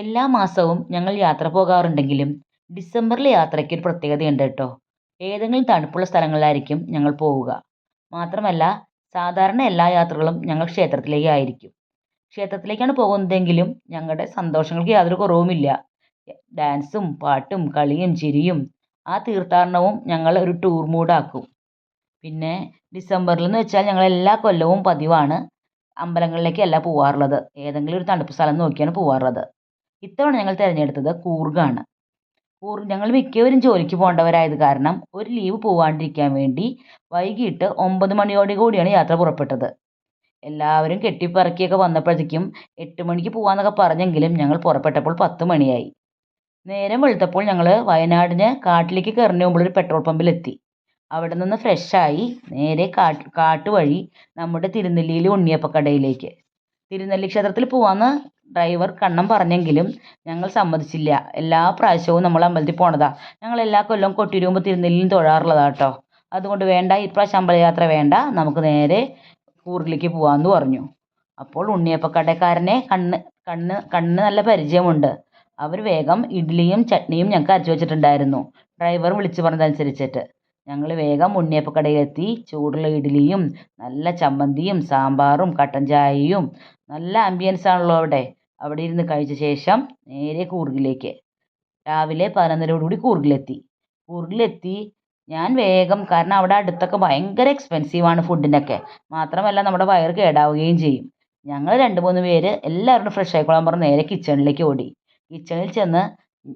എല്ലാ മാസവും ഞങ്ങൾ യാത്ര പോകാറുണ്ടെങ്കിലും ഡിസംബറിലെ യാത്രയ്ക്ക് ഒരു പ്രത്യേകതയുണ്ട് കേട്ടോ. ഏതെങ്കിലും തണുപ്പുള്ള സ്ഥലങ്ങളിലായിരിക്കും ഞങ്ങൾ പോവുക. മാത്രമല്ല സാധാരണ എല്ലാ യാത്രകളും ഞങ്ങൾ ക്ഷേത്രത്തിലേക്ക് ആയിരിക്കും. ക്ഷേത്രത്തിലേക്കാണ് പോകുന്നതെങ്കിലും ഞങ്ങളുടെ സന്തോഷങ്ങൾക്ക് യാതൊരു കുറവുമില്ല. ഡാൻസും പാട്ടും കളിയും ചിരിയും ആ തീർത്ഥാടനവും ഞങ്ങൾ ഒരു ടൂർ മൂഡാക്കും. പിന്നെ ഡിസംബറിൽ എന്ന് വെച്ചാൽ ഞങ്ങൾ എല്ലാ കൊല്ലവും പതിവാണ് അമ്പലങ്ങളിലേക്കല്ല പോവാറുള്ളത്. ഏതെങ്കിലും ഒരു തണുപ്പ് സ്ഥലം നോക്കിയാണ് പോവാറുള്ളത്. ഇത്തവണ ഞങ്ങൾ തിരഞ്ഞെടുത്തത് കൂർഗാണ്. കൂർ ഞങ്ങൾ മിക്കവരും ജോലിക്ക് പോകേണ്ടവരായത് കാരണം ഒരു ലീവ് പോവാണ്ടിരിക്കാൻ വേണ്ടി വൈകിട്ട് ഒമ്പത് മണിയോട് കൂടിയാണ് യാത്ര പുറപ്പെട്ടത്. എല്ലാവരും കെട്ടിപ്പറക്കിയൊക്കെ വന്നപ്പോഴത്തേക്കും എട്ട് മണിക്ക് പോകാമെന്നൊക്കെ പറഞ്ഞെങ്കിലും ഞങ്ങൾ പുറപ്പെട്ടപ്പോൾ പത്ത് മണിയായി. നേരം വെളുത്തപ്പോൾ ഞങ്ങൾ വയനാടിന് കാട്ടിലേക്ക് കയറുന്നതിന് മുമ്പ് ഒരു പെട്രോൾ പമ്പിലെത്തി. അവിടെ നിന്ന് ഫ്രഷായി നേരെ കാട്ട് കാട്ട് വഴി നമ്മുടെ തിരുനെല്ലിയിലെ ഉണ്ണിയപ്പക്കടയിലേക്ക്. തിരുനെല്ലി ക്ഷേത്രത്തിൽ പോവാമെന്ന് ഡ്രൈവർ കണ്ണം പറഞ്ഞെങ്കിലും ഞങ്ങൾ സമ്മതിച്ചില്ല. എല്ലാ പ്രാവശ്യവും നമ്മൾ അമ്പലത്തിൽ പോണതാ. ഞങ്ങൾ എല്ലാ കൊല്ലവും കൊട്ടിരുമ്പോൾ തിരുനെല്ലിയും തൊഴാറുള്ളതാ കേട്ടോ അതുകൊണ്ട് വേണ്ട ഇപ്രാവശ്യം അമ്പലയാത്ര വേണ്ട. നമുക്ക് നേരെ കൂറിലേക്ക് പോവാന്ന് പറഞ്ഞു. അപ്പോൾ ഉണ്ണിയപ്പക്കടക്കാരനെ കണ്ണ് കണ്ണ് കണ്ണ് നല്ല പരിചയമുണ്ട്. അവർ വേഗം ഇഡ്ഡലിയും ചട്നിയും ഞങ്ങൾക്ക് അരച്ചു വെച്ചിട്ടുണ്ടായിരുന്നു. ഡ്രൈവർ വിളിച്ചു പറഞ്ഞതനുസരിച്ചിട്ട്. ഞങ്ങൾ വേഗം ഉണ്ണിയപ്പക്കടയിലെത്തി. ചൂടുള്ള ഇഡ്ഡലിയും നല്ല ചമ്മന്തിയും സാമ്പാറും കട്ടൻ ചായയും നല്ല ആംബിയൻസ് ആണല്ലോ അവിടെ. അവിടെ ഇരുന്ന് കഴിച്ച ശേഷം നേരെ കൂർഗിലേക്ക്. രാവിലെ പതിനൊന്നരയോടുകൂടി കൂർഗിലെത്തി. കൂർഗിലെത്തി ഞാൻ വേഗം കാരണം അവിടെ അടുത്തൊക്കെ ഭയങ്കര എക്സ്പെൻസീവാണ് ഫുഡിനൊക്കെ മാത്രമല്ല നമ്മുടെ വയറ് കേടാവുകയും ചെയ്യും. ഞങ്ങൾ രണ്ട് മൂന്ന് പേര് എല്ലാവരും ഫ്രഷ് ആയിക്കോളാൻ പറഞ്ഞ് നേരെ കിച്ചണിലേക്ക് ഓടി. കിച്ചണിൽ ചെന്ന്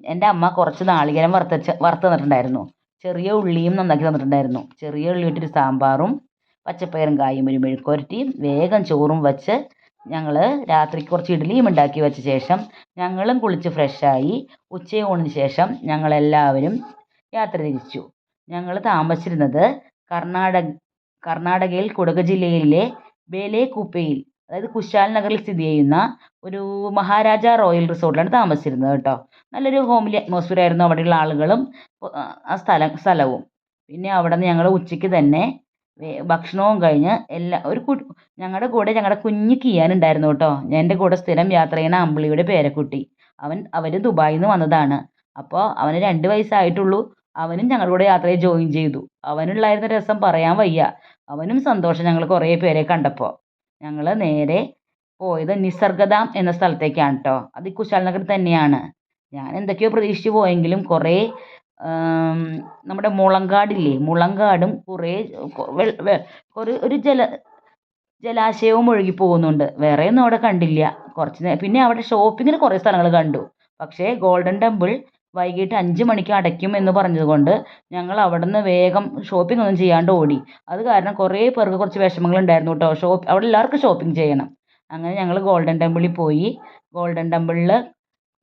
എന്റെ അമ്മ കുറച്ച് നാളികേരം വറുത്തച്ച് വറുത്ത് തന്നിട്ടുണ്ടായിരുന്നു. ചെറിയ ഉള്ളിയും നന്നാക്കി തന്നിട്ടുണ്ടായിരുന്നു. ചെറിയ ഉള്ളി ഇട്ടൊരു സാമ്പാറും പച്ചപ്പയറും കായും ഒരു മെഴുക്കുവരട്ടിയും വേഗം ചോറും വച്ച് ഞങ്ങൾ രാത്രിക്ക് കുറച്ച് ഇഡ്ഡലിയും ഉണ്ടാക്കി വെച്ച ശേഷം ഞങ്ങളും കുളിച്ച് ഫ്രഷായി ഉച്ചയൂണിന് ശേഷം ഞങ്ങളെല്ലാവരും യാത്ര തിരിച്ചു. ഞങ്ങൾ താമസിച്ചിരുന്നത് കർണാടക കർണാടകയിൽ കുടക് ജില്ലയിലെ ബേലേകുപ്പയിൽ. അതായത് കുശാൽ നഗറിൽ സ്ഥിതി ചെയ്യുന്ന ഒരു മഹാരാജ റോയൽ റിസോർട്ടിലാണ് താമസിച്ചിരുന്നത് കേട്ടോ. നല്ലൊരു ഹോംലി അറ്റ്മോസ്ഫിയർ ആയിരുന്നു അവിടെയുള്ള ആളുകളും ആ സ്ഥലം സ്ഥലവും. പിന്നെ അവിടെ നിന്ന് ഞങ്ങൾ ഉച്ചയ്ക്ക് തന്നെ ഭക്ഷണവും കഴിഞ്ഞ് എല്ലാ ഒരു ഞങ്ങളുടെ കൂടെ ഞങ്ങളുടെ കുഞ്ഞ് കിയാൻ ഉണ്ടായിരുന്നു കേട്ടോ. എന്റെ കൂടെ സ്ഥിരം യാത്ര ചെയ്യുന്ന അമ്പിളിയുടെ പേരക്കുട്ടി. അവൻ അവർ ദുബായിൽ നിന്ന് വന്നതാണ്. അപ്പോൾ അവന് രണ്ട് വയസ്സായിട്ടുള്ളൂ. അവനും ഞങ്ങളുടെ കൂടെ യാത്രയിൽ ജോയിൻ ചെയ്തു. അവനുള്ളായിരുന്ന രസം പറയാൻ വയ്യ. അവനും സന്തോഷം ഞങ്ങൾ കുറേ പേരെ കണ്ടപ്പോൾ ഞങ്ങൾ നേരെ പോയത് നിസർഗധാം എന്ന സ്ഥലത്തേക്കാണ് കേട്ടോ അത് കുശാൽ തന്നെയാണ്. ഞാൻ എന്തൊക്കെയോ പ്രതീക്ഷിച്ച് പോയെങ്കിലും കുറേ നമ്മുടെ മുളങ്കാടില്ലേ? മുളങ്കാടും കുറേ കുറേ ഒരു ജല ജലാശയവും ഒഴുകി പോകുന്നുണ്ട്. വേറെ ഒന്നും അവിടെ കണ്ടില്ല. കുറച്ച് പിന്നെ അവിടെ ഷോപ്പിങ്ങിന് കുറേ സ്ഥലങ്ങൾ കണ്ടു. പക്ഷേ ഗോൾഡൻ ടെമ്പിൾ വൈകിട്ട് അഞ്ച് മണിക്ക് അടയ്ക്കും എന്ന് പറഞ്ഞതുകൊണ്ട് ഞങ്ങൾ അവിടെ നിന്ന് വേഗം ഷോപ്പിംഗ് ഒന്നും ചെയ്യാണ്ട് ഓടി. അത് കാരണം കുറേ പേർക്ക് കുറച്ച് വിഷമങ്ങളുണ്ടായിരുന്നു കേട്ടോ. ഷോപ്പ് അവിടെ എല്ലാവർക്കും ഷോപ്പിംഗ് ചെയ്യണം. അങ്ങനെ ഞങ്ങൾ ഗോൾഡൻ ടെമ്പിളിൽ പോയി. ഗോൾഡൻ ടെമ്പിളിൽ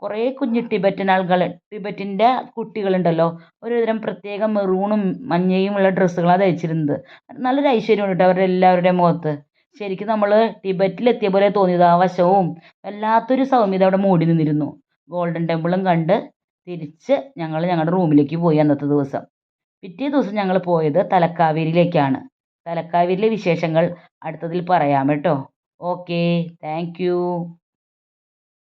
കുറേ കുഞ്ഞ് ടിബറ്റൻ ആളുകൾ ടിബറ്റിന്റെ കുട്ടികളുണ്ടല്ലോ. ഒരുതരം പ്രത്യേക മെറൂണും മഞ്ഞയുമുള്ള ഡ്രസ്സുകളാണ് ധരിച്ചിരുന്നത്. നല്ലൊരു ഐശ്വര്യമുണ്ട് കേട്ടോ അവരുടെ എല്ലാവരുടെയും മുഖത്ത്. ശരിക്കും നമ്മൾ ടിബറ്റിലെത്തിയ പോലെ തോന്നിയത് ആ വശവും വല്ലാത്തൊരു സൗമ്യത അവിടെ മൂടി നിന്നിരുന്നു. ഗോൾഡൻ ടെമ്പിളും കണ്ട് തിരിച്ച് ഞങ്ങൾ ഞങ്ങളുടെ റൂമിലേക്ക് പോയി അന്നത്തെ ദിവസം. പിറ്റേ ദിവസം ഞങ്ങൾ പോയത് തലക്കാവേരിയിലേക്കാണ്. തലക്കാവേരിയിലെ വിശേഷങ്ങൾ അടുത്തതിൽ പറയാം കേട്ടോ. Okay thank